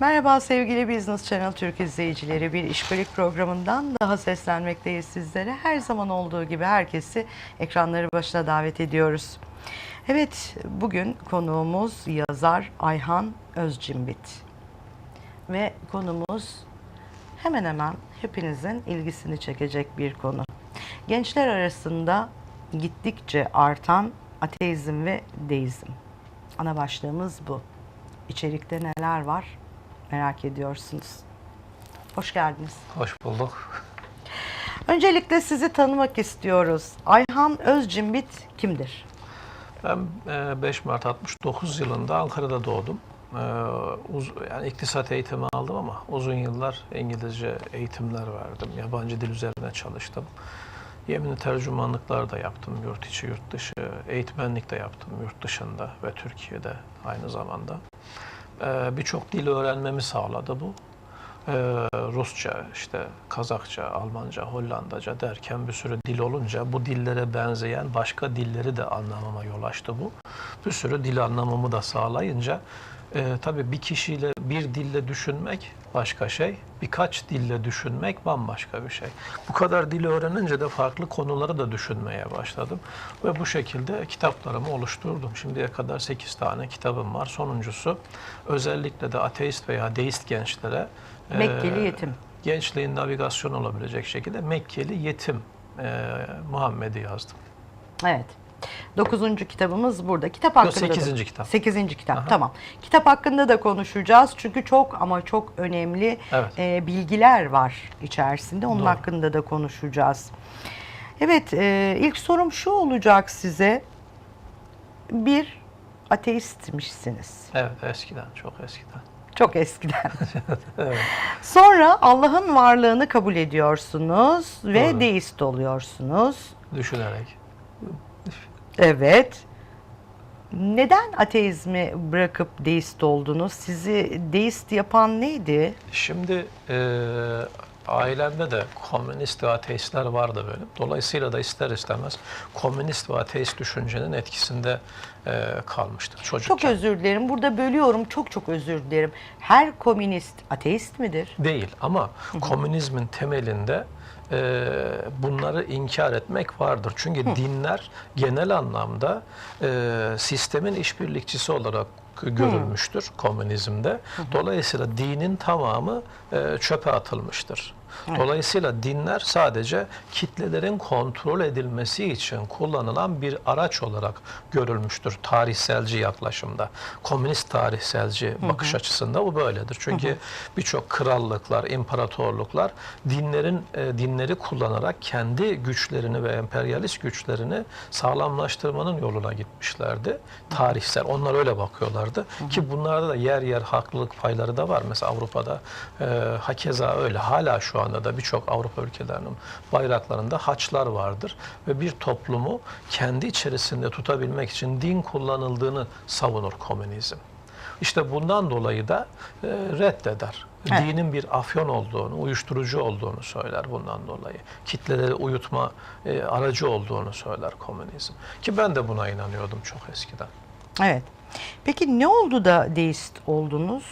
Merhaba sevgili Business Channel Türk izleyicileri. Bir işbirlik programından daha seslenmekteyiz sizlere. Her zaman olduğu gibi herkesi ekranları başına davet ediyoruz. Evet, bugün konuğumuz yazar Ayhan Özcimbit. Ve konumuz hemen hemen hepinizin ilgisini çekecek bir konu. Gençler arasında gittikçe artan ateizm ve deizm. Ana başlığımız bu. İçerikte neler var merak ediyorsunuz. Hoş geldiniz. Hoş bulduk. Öncelikle sizi tanımak istiyoruz. Ayhan Özcimbit kimdir? Ben e, 5 Mart 69 yılında Ankara'da doğdum. E, Yani iktisat eğitimi aldım ama uzun yıllar İngilizce eğitimler verdim. Yabancı dil üzerine çalıştım. Yeminli tercümanlıklar da yaptım yurt içi, yurt dışı. Eğitmenlik de yaptım yurt dışında ve Türkiye'de aynı zamanda. E, Birçok dil öğrenmemi sağladı bu. Ee, Rusça, işte Kazakça, Almanca, Hollandaca derken bir sürü dil olunca bu dillere benzeyen başka dilleri de anlamama yol açtı bu. Bir sürü dil anlamamı da sağlayınca e, tabii bir kişiyle bir dille düşünmek başka şey, birkaç dille düşünmek bambaşka bir şey. Bu kadar dili öğrenince de farklı konuları da düşünmeye başladım ve bu şekilde kitaplarımı oluşturdum. Şimdiye kadar 8 tane kitabım var. Sonuncusu özellikle de ateist veya deist gençlere e, Mekkeli yetim. gençliğin navigasyon olabilecek şekilde Mekkeli yetim e, Muhammed'i yazdım. Evet. Dokuzuncu kitabımız burada. Kitap hakkında da- sekizinci kitap. Sekizinci kitap. Aha. Tamam. Kitap hakkında da konuşacağız. Çünkü çok ama çok önemli Evet. e, bilgiler var içerisinde. Onun Doğru. hakkında da konuşacağız. Evet, e, ilk sorum şu olacak size. Bir ateistmişsiniz. Evet eskiden, çok eskiden. Çok eskiden. Evet. Sonra Allah'ın varlığını kabul ediyorsunuz ve Doğru. deist oluyorsunuz. Düşünerek. Evet. Neden ateizmi bırakıp deist oldunuz? Sizi deist yapan neydi? Şimdi e, ailemde de komünist ve ateistler vardı böyle. Dolayısıyla da ister istemez komünist ve ateist düşüncenin etkisinde e, kalmıştık çocukken. Çok özür dilerim. Burada bölüyorum. Çok çok özür dilerim. Her komünist ateist midir? Değil ama komünizmin temelinde e, bunları inkar etmek vardır. Çünkü dinler genel anlamda e, sistemin işbirlikçisi olarak görülmüştür komünizmde. Dolayısıyla dinin tamamı e, çöpe atılmıştır. Dolayısıyla dinler sadece kitlelerin kontrol edilmesi için kullanılan bir araç olarak görülmüştür tarihselci yaklaşımda. Komünist tarihselci bakış açısında bu böyledir. Çünkü birçok krallıklar, imparatorluklar dinlerin e, dinleri kullanarak kendi güçlerini ve emperyalist güçlerini sağlamlaştırmanın yoluna gitmişlerdi. Tarihsel. Onlar öyle bakıyorlardı. Ki bunlarda da yer yer haklılık payları da var. Mesela Avrupa'da e, hakeza öyle. Hala şu anda da birçok Avrupa ülkelerinin bayraklarında haçlar vardır. Ve bir toplumu kendi içerisinde tutabilmek için din kullanıldığını savunur komünizm. İşte bundan dolayı da e, reddeder. Evet. Dinin bir afyon olduğunu, uyuşturucu olduğunu söyler bundan dolayı. Kitleleri uyutma e, aracı olduğunu söyler komünizm. Ki ben de buna inanıyordum çok eskiden. Evet. Peki ne oldu da deist oldunuz?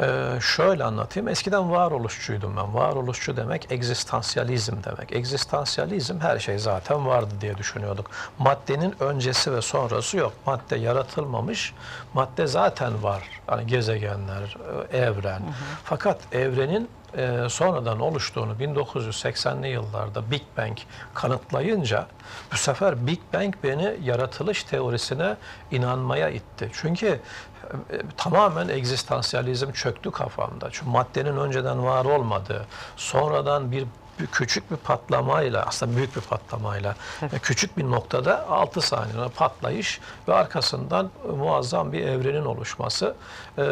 Ee, şöyle anlatayım. Eskiden varoluşçuydum ben. Varoluşçu demek egzistansiyalizm demek. Egzistansiyalizm her şey zaten vardı diye düşünüyorduk. Maddenin öncesi ve sonrası yok. Madde yaratılmamış. Madde zaten var. Hani gezegenler, e, evren. Fakat evrenin e, sonradan oluştuğunu 1980'li yıllarda Big Bang kanıtlayınca bu sefer Big Bang beni yaratılış teorisine inanmaya itti. Çünkü e, tamamen egzistansiyalizm çöktü kafamda. Çünkü maddenin önceden var olmadığı, sonradan bir küçük bir patlamayla aslında büyük bir patlamayla küçük bir noktada 6 saniyede patlayış ve arkasından muazzam bir evrenin oluşması e,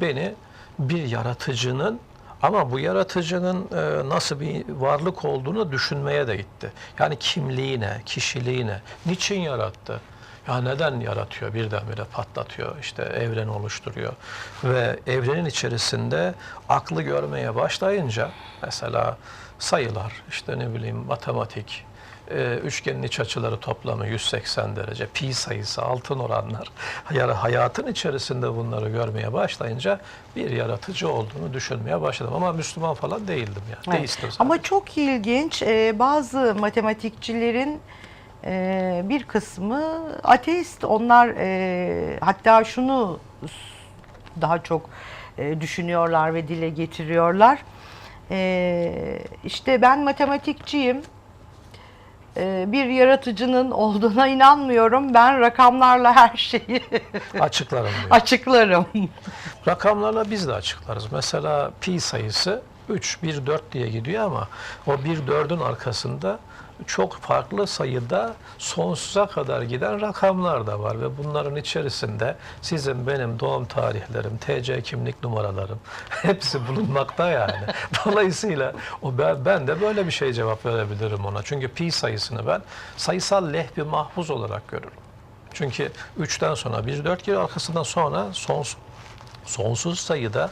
beni bir yaratıcının ama bu yaratıcının e, nasıl bir varlık olduğunu düşünmeye de itti. Yani kimliğine, kişiliğine, niçin yarattı? Ya neden yaratıyor birdenbire patlatıyor işte evren oluşturuyor ve evrenin içerisinde aklı görmeye başlayınca mesela sayılar işte ne bileyim matematik e, üçgenin iç açıları toplamı 180 derece, pi sayısı, altın oranlar. Yani hayatın içerisinde bunları görmeye başlayınca bir yaratıcı olduğunu düşünmeye başladım. Ama Müslüman falan değildim yani. Evet. Zaten. Ama çok ilginç. Ee, bazı matematikçilerin e, bir kısmı ateist. Onlar e, hatta şunu daha çok e, düşünüyorlar ve dile getiriyorlar. E, işte ben matematikçiyim. E, bir yaratıcının olduğuna inanmıyorum. Ben rakamlarla her şeyi Açıklarım diyor. açıklarım. Rakamlarla biz de açıklarız. Mesela pi sayısı 3, 1, 4 diye gidiyor ama o 1, 4'ün arkasında çok farklı sayıda sonsuza kadar giden rakamlar da var ve bunların içerisinde sizin benim doğum tarihlerim, TC kimlik numaralarım hepsi bulunmakta yani. Dolayısıyla o ben, ben de böyle bir şey cevap verebilirim ona. Çünkü pi sayısını ben sayısal lehbi mahfuz olarak görürüm. Çünkü 3'ten sonra 1, 4 geliyor arkasından sonra sonsuz sonsuz sayıda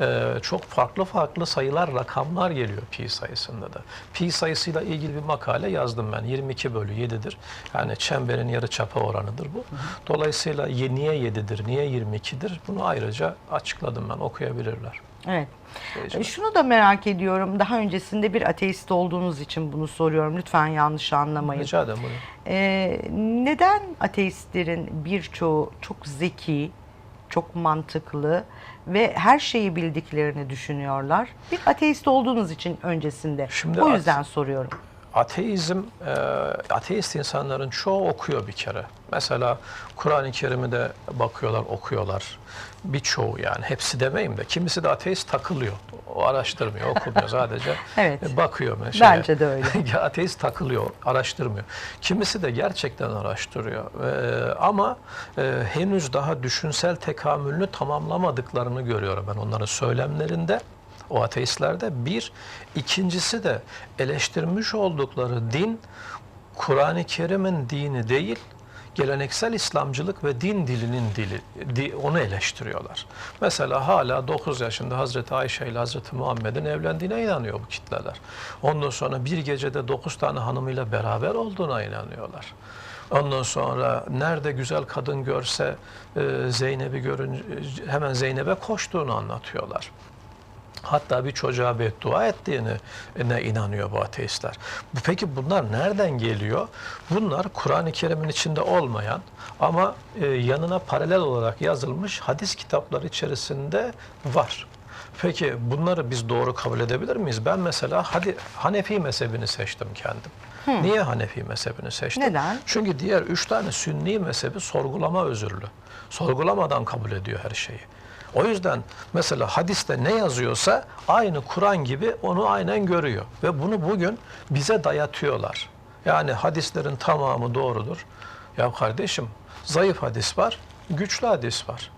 e, çok farklı farklı sayılar, rakamlar geliyor pi sayısında da. Pi sayısıyla ilgili bir makale yazdım ben. 22 bölü 7'dir. Yani çemberin yarı çapı oranıdır bu. Dolayısıyla ye- niye 7'dir, niye 22'dir? Bunu ayrıca açıkladım ben. Okuyabilirler. Evet. Seyirciler. E, Şunu da merak ediyorum. Daha öncesinde bir ateist olduğunuz için bunu soruyorum. Lütfen yanlış anlamayın. Rica ederim. buyurun. E, neden ateistlerin birçoğu çok zeki, çok mantıklı ve her şeyi bildiklerini düşünüyorlar? Bir ateist olduğunuz için öncesinde. Şimdi o yüzden soruyorum. Ateizm, e, ateist insanların çoğu okuyor bir kere. Mesela Kur'an-ı Kerim'i de bakıyorlar, okuyorlar. Birçoğu yani, hepsi demeyeyim de. Kimisi de ateist takılıyor. O araştırmıyor, okumuyor sadece. Evet. e, Bakıyor mesela. Bence de öyle. Ateist takılıyor, araştırmıyor. Kimisi de gerçekten araştırıyor. Ee, ama e, henüz daha düşünsel tekamülünü tamamlamadıklarını görüyorum ben onların söylemlerinde. O ateistlerde bir. ikincisi de eleştirmiş oldukları din Kur'an-ı Kerim'in dini değil, geleneksel İslamcılık ve din dilinin dili, di- onu eleştiriyorlar. Mesela hala 9 yaşında Hazreti Ayşe ile Hazreti Muhammed'in evlendiğine inanıyor bu kitleler. Ondan sonra bir gecede 9 tane hanımıyla beraber olduğuna inanıyorlar. Ondan sonra nerede güzel kadın görse e, Zeynep'i görünce hemen Zeynep'e koştuğunu anlatıyorlar. Hatta bir çocuğa beddua ettiğine ne inanıyor bu ateistler. Peki bunlar nereden geliyor? Bunlar Kur'an-ı Kerim'in içinde olmayan ama e, yanına paralel olarak yazılmış hadis kitapları içerisinde var. Peki bunları biz doğru kabul edebilir miyiz? Ben mesela hadi Hanefi mezhebini seçtim kendim. Niye Hanefi mezhebini seçtim? Neden? Çünkü diğer üç tane Sünni mezhebi sorgulama özürlü. Sorgulamadan kabul ediyor her şeyi. O yüzden mesela hadiste ne yazıyorsa aynı Kur'an gibi onu aynen görüyor. Ve bunu bugün bize dayatıyorlar. Yani hadislerin tamamı doğrudur. Ya kardeşim zayıf hadis var, güçlü hadis var.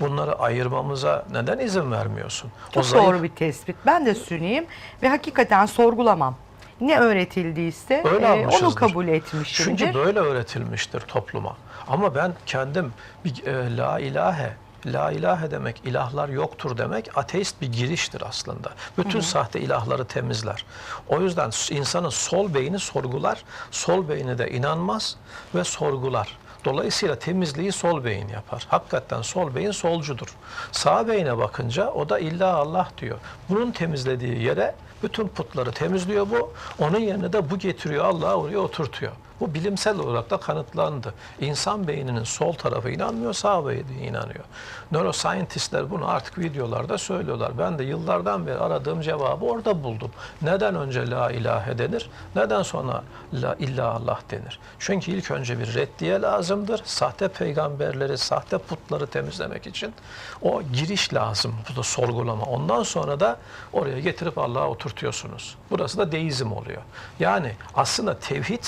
Bunları ayırmamıza neden izin vermiyorsun? Çok zayıf- doğru bir tespit. Ben de Sünniyim ve hakikaten sorgulamam. Ne öğretildiyse Öyle e, onu kabul etmişimdir. Çünkü böyle öğretilmiştir topluma. Ama ben kendim bir, e, la ilahe La ilahe demek, ilahlar yoktur demek ateist bir giriştir aslında. Bütün sahte ilahları temizler. O yüzden insanın sol beyni sorgular, sol beyni de inanmaz ve sorgular. Dolayısıyla temizliği sol beyin yapar. Hakikaten sol beyin solcudur. Sağ beyine bakınca o da illa Allah diyor. Bunun temizlediği yere bütün putları temizliyor bu. Onun yerine de bu getiriyor Allah'ı oraya oturtuyor. Bu bilimsel olarak da kanıtlandı. İnsan beyninin sol tarafı inanmıyor, sağ beyni inanıyor. Neuroscientistler bunu artık videolarda söylüyorlar. Ben de yıllardan beri aradığım cevabı orada buldum. Neden önce la ilahe denir? Neden sonra la illa Allah denir? Çünkü ilk önce bir reddiye lazımdır. Sahte peygamberleri, sahte putları temizlemek için o giriş lazım. Bu da sorgulama. Ondan sonra da oraya getirip Allah'a oturtuyorsunuz. Burası da deizm oluyor. Yani aslında tevhid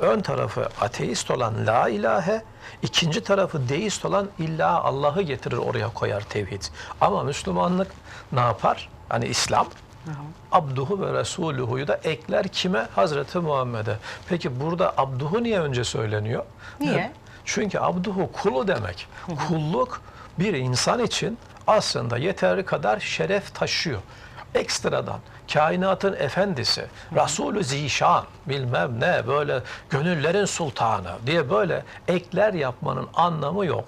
ön tarafı ateist olan la ilahe, ikinci tarafı deist olan illa Allah'ı getirir oraya koyar tevhid. Ama Müslümanlık ne yapar? Hani İslam Abduhu ve Resuluhu'yu da ekler kime? Hazreti Muhammed'e. Peki burada Abduhu niye önce söyleniyor? Niye? Çünkü Abduhu kulu demek. Kulluk bir insan için aslında yeteri kadar şeref taşıyor. Ekstradan kainatın efendisi, Resulü Zişan bilmem ne böyle gönüllerin sultanı diye böyle ekler yapmanın anlamı yok.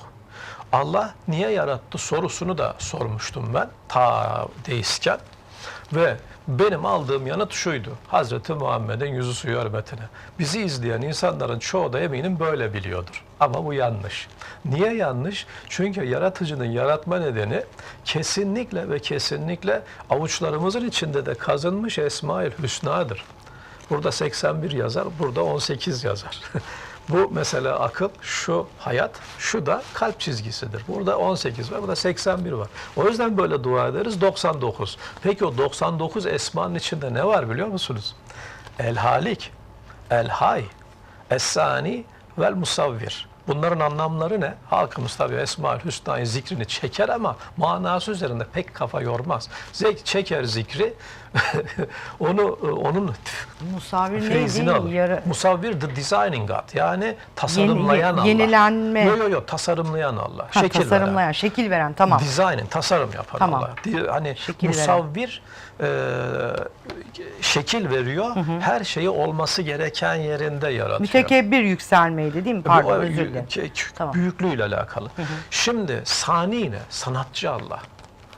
Allah niye yarattı sorusunu da sormuştum ben ta deistken ve benim aldığım yanıt şuydu. Hazreti Muhammed'in yüzü suyu hürmetine. Bizi izleyen insanların çoğu da eminim böyle biliyordur. Ama bu yanlış. Niye yanlış? Çünkü yaratıcının yaratma nedeni kesinlikle ve kesinlikle avuçlarımızın içinde de kazınmış Esma-ül Hüsna'dır. Burada 81 yazar, burada 18 yazar. Bu mesela akıl, şu hayat, şu da kalp çizgisidir. Burada 18 var, burada 81 var. O yüzden böyle dua ederiz 99. Peki o 99 esmanın içinde ne var biliyor musunuz? El Halik, El Hay, Es-Sani vel Musavvir. Bunların anlamları ne? Halkımız tabii Esma-ül Hüsna'yı zikrini çeker ama manası üzerinde pek kafa yormaz. Zek çeker zikri, onu onun Musavir neydi? Yara- Musavvir the designing God. Yani tasarımlayan Yeni- Allah. yenilenme. Yok yok yok tasarımlayan Allah. Ha, şekil tasarımlayan, veren. şekil veren tamam. Designing, tasarım yapan Tamam. Allah. Hani Şekil veren. musavvir e, şekil veriyor. Her şeyi olması gereken yerinde yaratıyor. Mütekebbir yükselmeydi değil mi? Pardon özür e, dilerim. ke- Tamam. Büyüklüğüyle alakalı. Şimdi sani ne? Sanatçı Allah.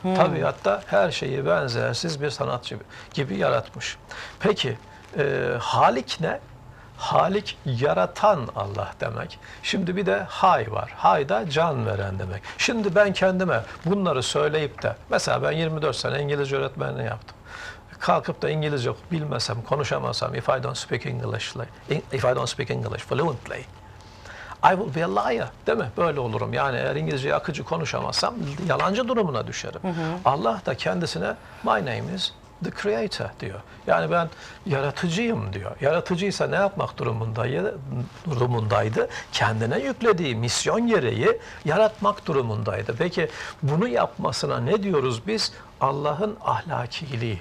Hmm. Tabiatta her şeyi benzersiz bir sanatçı gibi yaratmış. Peki e, Halik ne? Halik yaratan Allah demek. Şimdi bir de hay var. Hay da can veren demek. Şimdi ben kendime bunları söyleyip de mesela ben 24 sene İngilizce öğretmenliği yaptım. Kalkıp da İngilizce bilmesem, konuşamasam, if I don't speak English, if I don't speak English fluently, I will be a liar. Değil mi? Böyle olurum. Yani eğer İngilizceyi akıcı konuşamazsam yalancı durumuna düşerim. Allah da kendisine my name is the creator diyor. Yani ben yaratıcıyım diyor. Yaratıcıysa ne yapmak durumundaydı? durumundaydı? Kendine yüklediği misyon gereği yaratmak durumundaydı. Peki bunu yapmasına ne diyoruz biz? Allah'ın ahlakiliği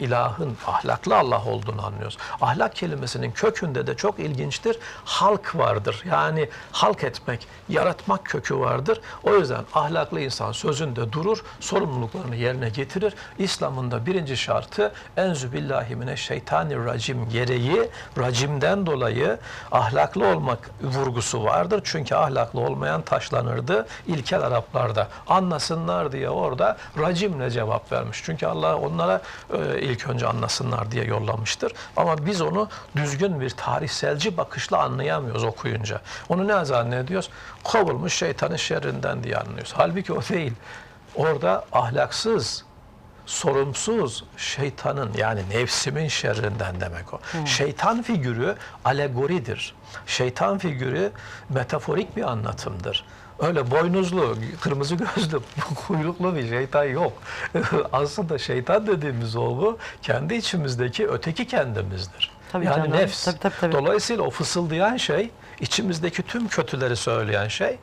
ilahın ahlaklı Allah olduğunu anlıyoruz. Ahlak kelimesinin kökünde de çok ilginçtir. Halk vardır. Yani halk etmek, yaratmak kökü vardır. O yüzden ahlaklı insan sözünde durur, sorumluluklarını yerine getirir. İslam'ın da birinci şartı enzü billahi mine racim gereği racimden dolayı ahlaklı olmak vurgusu vardır. Çünkü ahlaklı olmayan taşlanırdı ilkel Araplarda. Anlasınlar diye orada racimle cevap vermiş. Çünkü Allah onlara e, ilk önce anlasınlar diye yollamıştır. Ama biz onu düzgün bir tarihselci bakışla anlayamıyoruz okuyunca. Onu ne zannediyoruz? Kovulmuş şeytanın şerrinden diye anlıyoruz. Halbuki o değil. Orada ahlaksız, sorumsuz şeytanın yani nefsimin şerrinden demek o. Şeytan figürü alegoridir. Şeytan figürü metaforik bir anlatımdır. Öyle boynuzlu, kırmızı gözlü, kuyruklu bir şeytan yok. Aslında şeytan dediğimiz olgu kendi içimizdeki öteki kendimizdir. Tabii yani canım. nefs. Tabii, tabii, tabii. Dolayısıyla o fısıldayan şey, içimizdeki tüm kötüleri söyleyen şey,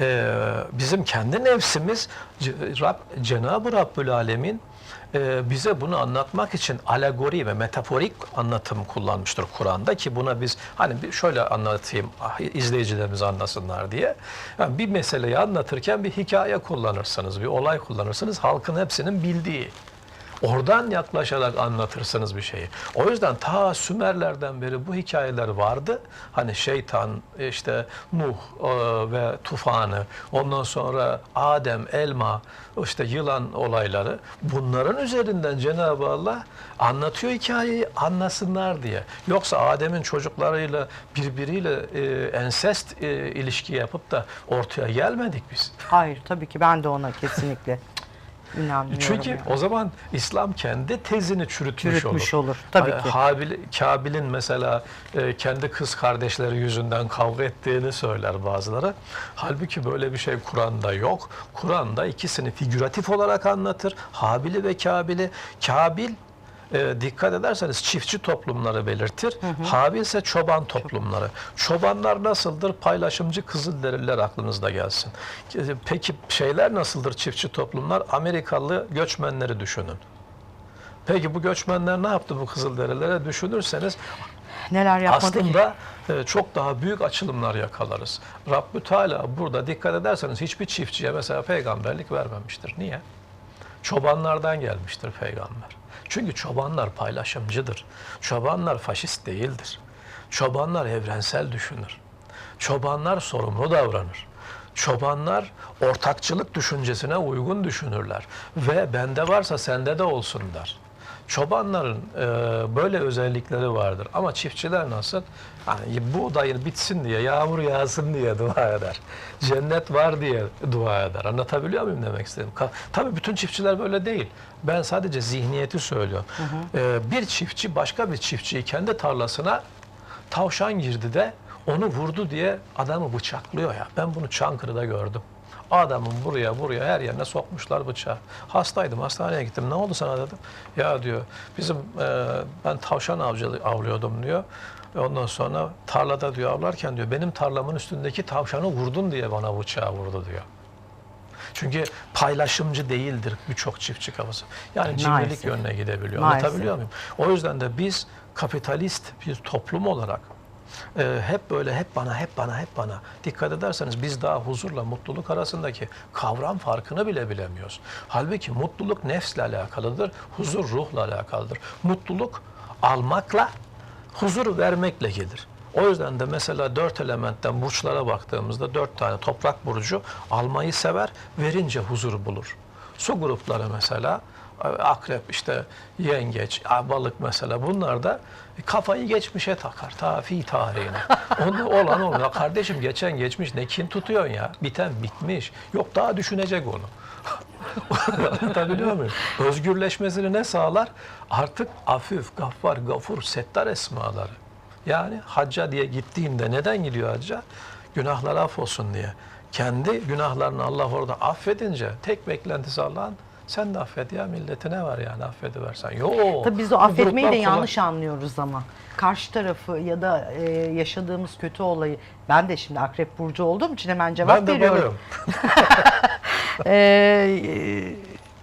e, bizim kendi nefsimiz Rab, Cenab-ı Rabbül Alemin e, bize bunu anlatmak için alegori ve metaforik anlatım kullanmıştır Kur'an'da ki buna biz hani şöyle anlatayım ah, izleyicilerimiz anlasınlar diye. Yani bir meseleyi anlatırken bir hikaye kullanırsınız, bir olay kullanırsınız halkın hepsinin bildiği. Oradan yaklaşarak anlatırsınız bir şeyi. O yüzden ta Sümerlerden beri bu hikayeler vardı. Hani şeytan, işte Nuh e, ve tufanı, ondan sonra Adem, elma, işte yılan olayları. Bunların üzerinden Cenab-ı Allah anlatıyor hikayeyi anlasınlar diye. Yoksa Adem'in çocuklarıyla birbiriyle e, ensest e, ilişki yapıp da ortaya gelmedik biz. Hayır tabii ki ben de ona kesinlikle inanmıyorum. Çünkü yani. o zaman İslam kendi tezini çürütmüş, Çürütmüş olur. olur, tabii Ha- ki. Habil, Kabil'in mesela e, kendi kız kardeşleri yüzünden kavga ettiğini söyler bazıları. Halbuki böyle bir şey Kur'an'da yok. Kur'an'da ikisini figüratif olarak anlatır. Habil'i ve Kabil'i. Kabil e, dikkat ederseniz çiftçi toplumları belirtir. Habil ise çoban toplumları. Çobanlar nasıldır? Paylaşımcı Kızılderililer aklınızda gelsin. Peki şeyler nasıldır çiftçi toplumlar? Amerikalı göçmenleri düşünün. Peki bu göçmenler ne yaptı bu Kızılderililere düşünürseniz Neler yapmadı ki? aslında e, çok daha büyük açılımlar yakalarız. Rabbü Teala burada dikkat ederseniz hiçbir çiftçiye mesela peygamberlik vermemiştir. Niye? çobanlardan gelmiştir peygamber. Çünkü çobanlar paylaşımcıdır. Çobanlar faşist değildir. Çobanlar evrensel düşünür. Çobanlar sorumlu davranır. Çobanlar ortakçılık düşüncesine uygun düşünürler ve bende varsa sende de olsun der. Çobanların e, böyle özellikleri vardır ama çiftçiler nasıl? Hani buğdayın bitsin diye, yağmur yağsın diye dua eder. Cennet var diye dua eder. Anlatabiliyor muyum demek istedim? Tabii bütün çiftçiler böyle değil. Ben sadece zihniyeti söylüyorum. E, bir çiftçi başka bir çiftçiyi kendi tarlasına tavşan girdi de onu vurdu diye adamı bıçaklıyor ya. Ben bunu Çankırı'da gördüm. Adamın buraya buraya her yerine sokmuşlar bıçağı. Hastaydım hastaneye gittim. Ne oldu sana dedim. Ya diyor bizim e, ben tavşan avcı, avlıyordum diyor. Ondan sonra tarlada diyor avlarken diyor benim tarlamın üstündeki tavşanı vurdun diye bana bıçağı vurdu diyor. Çünkü paylaşımcı değildir birçok çiftçi kafası. Yani cimrilik yönüne gidebiliyor. Maalesef. Anlatabiliyor muyum? O yüzden de biz kapitalist bir toplum olarak e, hep böyle hep bana hep bana hep bana dikkat ederseniz biz daha huzurla mutluluk arasındaki kavram farkını bile bilemiyoruz. Halbuki mutluluk nefsle alakalıdır, huzur ruhla alakalıdır. Mutluluk almakla, huzur vermekle gelir. O yüzden de mesela dört elementten burçlara baktığımızda dört tane toprak burcu almayı sever, verince huzur bulur. Su grupları mesela akrep işte yengeç, balık mesela bunlar da kafayı geçmişe takar ta fi tarihine. Onu olan olmuyor. Kardeşim geçen geçmiş ne kin tutuyorsun ya? Biten bitmiş. Yok daha düşünecek onu. Anlatabiliyor muyum? Özgürleşmesini ne sağlar? Artık afif, gaffar, gafur, settar esmaları. Yani hacca diye gittiğinde neden gidiyor hacca? Günahlar affolsun diye. Kendi günahlarını Allah orada affedince tek beklentisi Allah'ın sen de affet ya milleti ne var yani affediversen. Yok. Tabii biz o affetmeyi de kolay. yanlış anlıyoruz ama. Karşı tarafı ya da e, yaşadığımız kötü olayı ben de şimdi akrep burcu olduğum için hemen cevap Ben de veriyorum.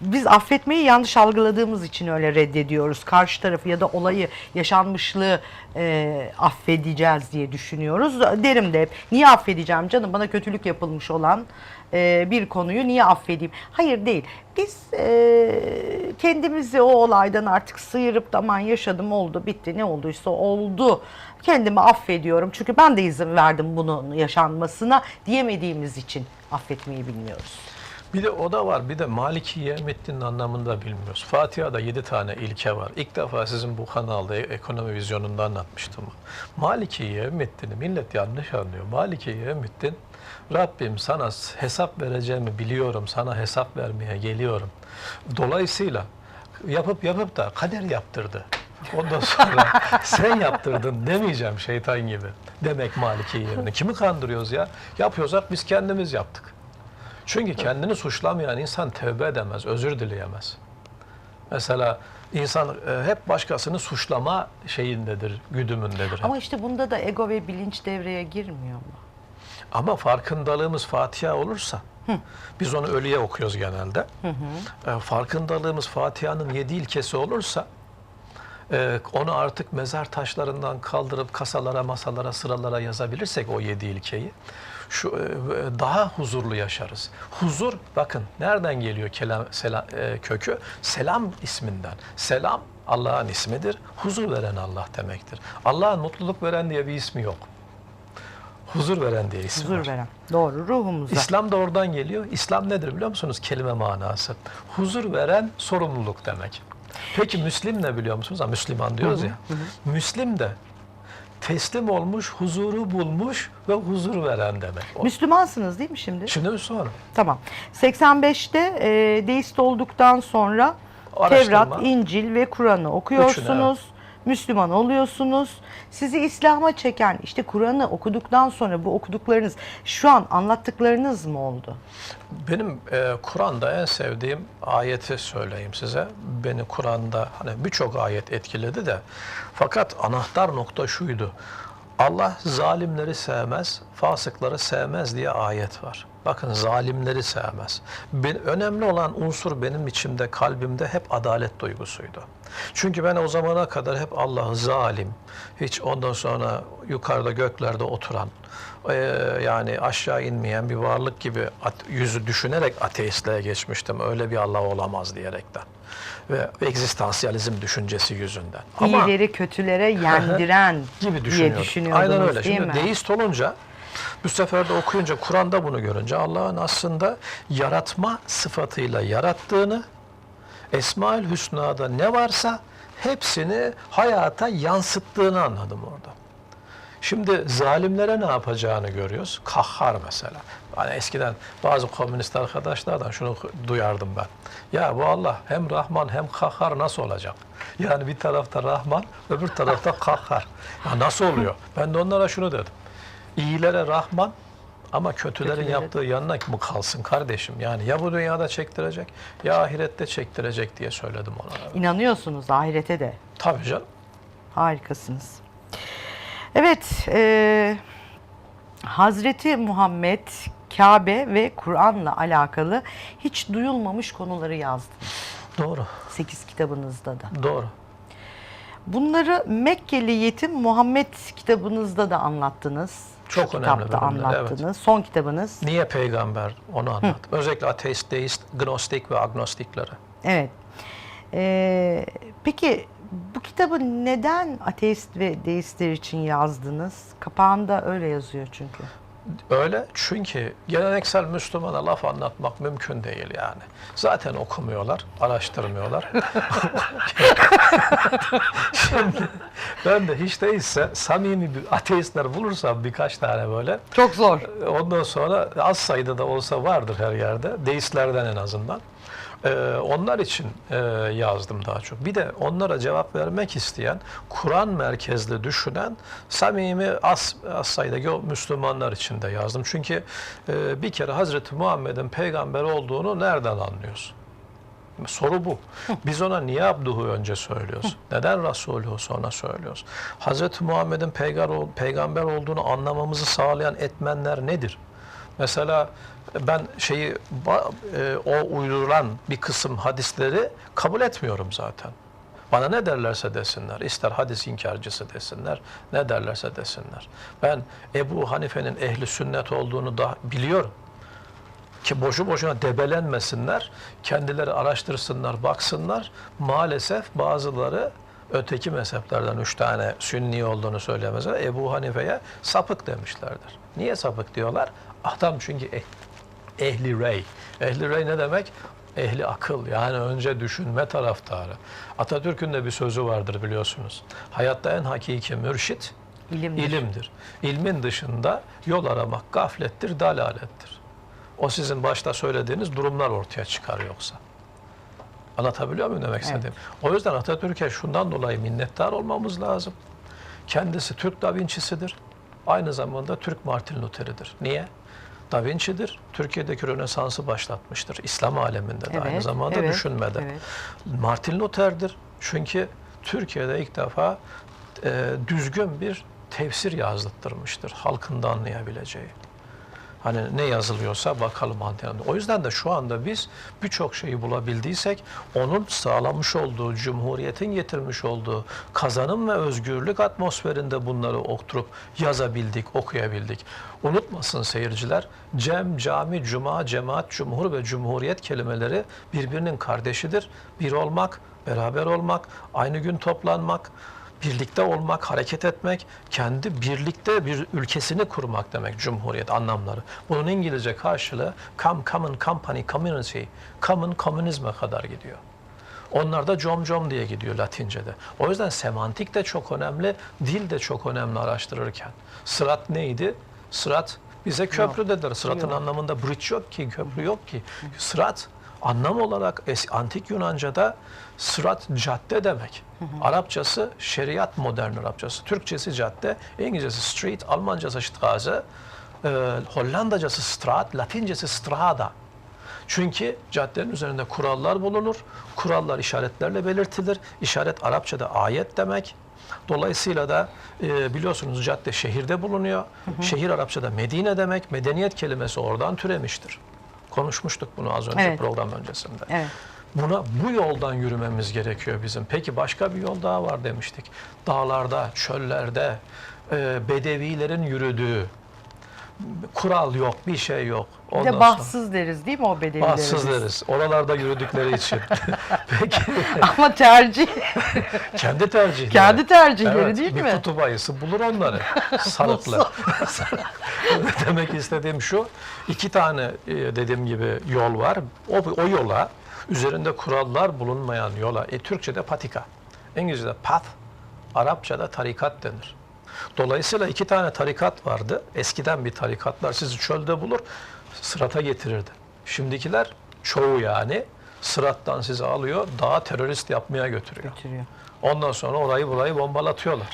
Biz affetmeyi yanlış algıladığımız için öyle reddediyoruz. Karşı tarafı ya da olayı, yaşanmışlığı e, affedeceğiz diye düşünüyoruz. Derim de hep niye affedeceğim canım bana kötülük yapılmış olan e, bir konuyu niye affedeyim? Hayır değil. Biz e, kendimizi o olaydan artık sıyırıp aman yaşadım oldu bitti ne olduysa oldu. Kendimi affediyorum çünkü ben de izin verdim bunun yaşanmasına diyemediğimiz için affetmeyi bilmiyoruz. Bir de o da var. Bir de Maliki Yevmiddin'in anlamında bilmiyoruz. Fatiha'da yedi tane ilke var. İlk defa sizin bu kanalda ekonomi vizyonunda anlatmıştım. Maliki Yevmiddin'i millet yanlış anlıyor. Maliki Yevmiddin Rabbim sana hesap vereceğimi biliyorum. Sana hesap vermeye geliyorum. Dolayısıyla yapıp yapıp da kader yaptırdı. Ondan sonra sen yaptırdın demeyeceğim şeytan gibi. Demek Maliki Yevmiddin. Kimi kandırıyoruz ya? Yapıyorsak biz kendimiz yaptık. Çünkü kendini suçlamayan insan tevbe edemez, özür dileyemez. Mesela insan e, hep başkasını suçlama şeyindedir, güdümündedir. Ama işte bunda da ego ve bilinç devreye girmiyor mu? Ama farkındalığımız Fatiha olursa, biz onu ölüye okuyoruz genelde. E, farkındalığımız Fatiha'nın yedi ilkesi olursa, e, onu artık mezar taşlarından kaldırıp kasalara, masalara, sıralara yazabilirsek o yedi ilkeyi, şu e, daha huzurlu yaşarız. Huzur, bakın nereden geliyor kelam, selam, e, kökü? Selam isminden. Selam Allah'ın ismidir. Huzur veren Allah demektir. Allah'ın mutluluk veren diye bir ismi yok. Huzur veren diye ismi var. Huzur veren. Doğru ruhumuza. İslam da oradan geliyor. İslam nedir biliyor musunuz? Kelime manası. Huzur veren sorumluluk demek. Peki Müslim ne biliyor musunuz? Ha, Müslüman diyoruz ya. Müslim de teslim olmuş, huzuru bulmuş ve huzur veren demek. O. Müslümansınız değil mi şimdi? Şimdi Müslümanım. Tamam. 85'te e, deist olduktan sonra. Tevrat, İncil ve Kur'an'ı okuyorsunuz. Müslüman oluyorsunuz. Sizi İslam'a çeken işte Kur'an'ı okuduktan sonra bu okuduklarınız şu an anlattıklarınız mı oldu? Benim e, Kur'an'da en sevdiğim ayeti söyleyeyim size. Beni Kur'an'da hani birçok ayet etkiledi de fakat anahtar nokta şuydu. Allah zalimleri sevmez, fasıkları sevmez diye ayet var. Bakın zalimleri sevmez. Ben, önemli olan unsur benim içimde, kalbimde hep adalet duygusuydu. Çünkü ben o zamana kadar hep Allah'ı zalim, hiç ondan sonra yukarıda göklerde oturan, eee, yani aşağı inmeyen bir varlık gibi at- yüzü düşünerek ateistliğe geçmiştim. Öyle bir Allah olamaz diyerekten. Ve egzistansiyalizm düşüncesi yüzünden. Ama İyileri kötülere yendiren gibi diye düşünüyordum. Aynen öyle. Şimdi mi? deist olunca bu sefer de okuyunca Kur'an'da bunu görünce Allah'ın aslında yaratma sıfatıyla yarattığını Esmaül Hüsna'da ne varsa hepsini hayata yansıttığını anladım orada. Şimdi zalimlere ne yapacağını görüyoruz. Kahhar mesela. Hani eskiden bazı komünist arkadaşlardan şunu duyardım ben. Ya bu Allah hem Rahman hem Kahhar nasıl olacak? Yani bir tarafta Rahman, öbür tarafta Kahhar. Ya nasıl oluyor? Ben de onlara şunu dedim. İyilere Rahman ama kötülerin Kötülere- yaptığı yanına mı kalsın kardeşim? Yani ya bu dünyada çektirecek ya ahirette çektirecek diye söyledim onlara. İnanıyorsunuz ahirete de. Tabii canım. Harikasınız. Evet, e, Hazreti Muhammed, Kabe ve Kur'an'la alakalı hiç duyulmamış konuları yazdınız. Doğru. 8 kitabınızda da. Doğru. Bunları Mekkeli Yetim Muhammed kitabınızda da anlattınız. Çok Şu önemli kitapta bölümler, evet. anlattınız. Son kitabınız. Niye peygamber onu anlat. Özellikle ateist, deist, gnostik ve agnostiklere. Evet. E, peki bu kitabı neden ateist ve deistler için yazdınız? Kapağında öyle yazıyor çünkü. Öyle çünkü geleneksel Müslümana laf anlatmak mümkün değil yani. Zaten okumuyorlar, araştırmıyorlar. Şimdi ben de hiç değilse samimi bir ateistler bulursam birkaç tane böyle Çok zor. Ondan sonra az sayıda da olsa vardır her yerde. Deistlerden en azından. Ee, onlar için e, yazdım daha çok. Bir de onlara cevap vermek isteyen, Kur'an merkezli düşünen samimi az, az sayıdaki o Müslümanlar için de yazdım. Çünkü e, bir kere Hazreti Muhammed'in peygamber olduğunu nereden anlıyoruz? Soru bu. Biz ona niye Abduhu önce söylüyoruz? Neden Resulü sonra söylüyoruz? Hazreti Muhammed'in peygamber olduğunu anlamamızı sağlayan etmenler nedir? Mesela ben şeyi e, o uydurulan bir kısım hadisleri kabul etmiyorum zaten. Bana ne derlerse desinler, ister hadis inkarcısı desinler, ne derlerse desinler. Ben Ebu Hanife'nin ehli sünnet olduğunu da biliyorum ki boşu boşuna debelenmesinler, kendileri araştırsınlar, baksınlar. Maalesef bazıları öteki mezheplerden üç tane sünni olduğunu söylemezler. Ebu Hanife'ye sapık demişlerdir. Niye sapık diyorlar? Adam çünkü eh- ehli rey. Ehli rey ne demek? Ehli akıl yani önce düşünme taraftarı. Atatürk'ün de bir sözü vardır biliyorsunuz. Hayatta en hakiki mürşit İlimdir. ilimdir. İlmin dışında yol aramak gaflettir, dalalettir. O sizin başta söylediğiniz durumlar ortaya çıkar yoksa. Anlatabiliyor muyum demek istediğim? O yüzden Atatürk'e şundan dolayı minnettar olmamız lazım. Kendisi Türk Da Vinci'sidir. Aynı zamanda Türk Martin Luther'idir. Niye? Da Vinci'dir. Türkiye'deki Rönesans'ı başlatmıştır. İslam aleminde de aynı Evet, zamanda evet, düşünmede. evet. Martin Luther'dir. Çünkü Türkiye'de ilk defa e, düzgün bir tefsir yazdırtmıştır. Halkın da anlayabileceği. Hani ne yazılıyorsa bakalım anlayalım. O yüzden de şu anda biz birçok şeyi bulabildiysek onun sağlamış olduğu, cumhuriyetin getirmiş olduğu kazanım ve özgürlük atmosferinde bunları oturup yazabildik, okuyabildik. Unutmasın seyirciler, cem, cami, cuma, cemaat, cumhur ve cumhuriyet kelimeleri birbirinin kardeşidir. Bir olmak, beraber olmak, aynı gün toplanmak, birlikte olmak, hareket etmek, kendi birlikte bir ülkesini kurmak demek cumhuriyet anlamları. Bunun İngilizce karşılığı come, common, company, community, common, komünizme kadar gidiyor. Onlar da com com diye gidiyor Latince'de. O yüzden semantik de çok önemli, dil de çok önemli araştırırken. Sırat neydi? Sırat bize köprü dediler. Sıratın Yok. anlamında bridge yok ki, köprü yok ki. Sırat anlam olarak antik Yunanca'da sırat cadde demek. Arapçası şeriat modern Arapçası. Türkçesi cadde, İngilizcesi street, Almancası Straße, e, Hollandacası Straat, Latincesi Strada. Çünkü caddenin üzerinde kurallar bulunur. Kurallar işaretlerle belirtilir. İşaret Arapçada ayet demek. Dolayısıyla da e, biliyorsunuz cadde şehirde bulunuyor. Şehir Arapçada Medine demek. Medeniyet kelimesi oradan türemiştir. Konuşmuştuk bunu az önce Evet. program öncesinde. Evet. Buna bu yoldan yürümemiz gerekiyor bizim. Peki başka bir yol daha var demiştik. Dağlarda, çöllerde, e, bedevilerin yürüdüğü, kural yok, bir şey yok. Bir Ondan de sonra- bahtsız deriz değil mi o bedevilerimiz? Bahtsız deriz. Oralarda yürüdükleri için. Peki Ama tercih kendi tercihleri. kendi tercihleri Evet, değil bir mi? kutup ayısı bulur onları. Sarıklı. Demek istediğim şu. iki tane e, dediğim gibi yol var. O, o yola üzerinde kurallar bulunmayan yola e, Türkçe'de patika. İngilizce'de path, Arapça'da tarikat denir. Dolayısıyla iki tane tarikat vardı. Eskiden bir tarikatlar sizi çölde bulur, sırata getirirdi. Şimdikiler çoğu yani sırattan sizi alıyor, dağa terörist yapmaya götürüyor. Götürüyor. Ondan sonra orayı burayı bombalatıyorlar.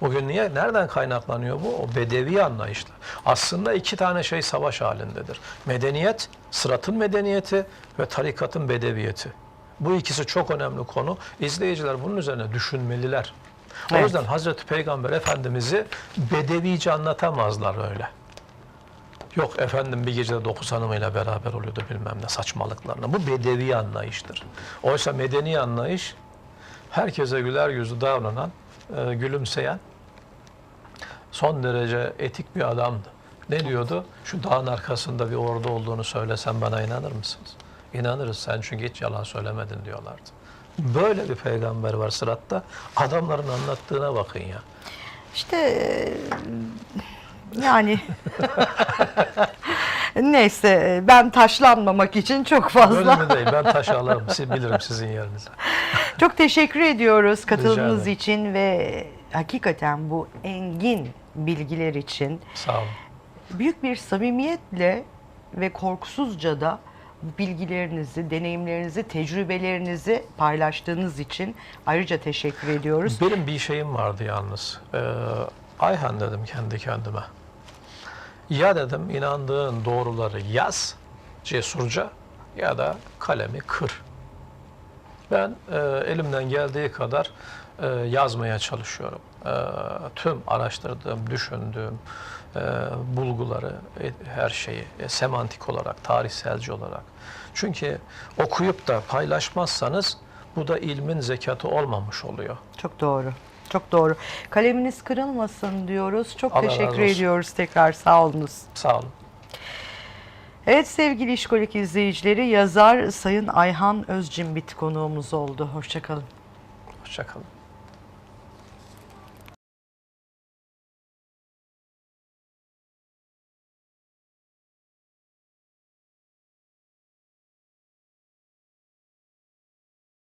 Bugün niye? Nereden kaynaklanıyor bu? O bedevi anlayışla. Aslında iki tane şey savaş halindedir. Medeniyet, sıratın medeniyeti ve tarikatın bedeviyeti. Bu ikisi çok önemli konu. İzleyiciler bunun üzerine düşünmeliler. O Evet. yüzden Hazreti Peygamber Efendimiz'i bedevice anlatamazlar öyle. Yok efendim bir gecede dokuz hanımıyla beraber oluyordu bilmem ne saçmalıklarına. Bu bedevi anlayıştır. Oysa medeni anlayış herkese güler yüzlü davranan, e, gülümseyen, son derece etik bir adamdı. Ne diyordu? Şu dağın arkasında bir ordu olduğunu söylesem bana inanır mısınız? İnanırız sen çünkü hiç yalan söylemedin diyorlardı. Böyle bir peygamber var sıratta. Adamların anlattığına bakın ya. İşte e, yani neyse ben taşlanmamak için çok Öyle fazla mi değil? Ben taş alırım. Siz bilirim sizin yerinize. çok teşekkür ediyoruz katılımınız ederim. için ve hakikaten bu engin bilgiler için Sağ olun. büyük bir samimiyetle ve korkusuzca da bilgilerinizi, deneyimlerinizi, tecrübelerinizi paylaştığınız için ayrıca teşekkür ediyoruz. Benim bir şeyim vardı yalnız. Ee, Ayhan dedim kendi kendime. Ya dedim inandığın doğruları yaz cesurca ya da kalemi kır. Ben e, elimden geldiği kadar e, yazmaya çalışıyorum. E, tüm araştırdığım, düşündüğüm e, bulguları, e, her şeyi e, semantik olarak, tarihselci olarak. Çünkü okuyup da paylaşmazsanız bu da ilmin zekatı olmamış oluyor. Çok doğru. Çok doğru. Kaleminiz kırılmasın diyoruz. Çok Allah razı teşekkür olsun. ediyoruz tekrar. Sağ olunuz. Sağ olun. Evet sevgili İşkolik izleyicileri yazar Sayın Ayhan Özcimbit konuğumuz oldu. Hoşçakalın. Hoşçakalın.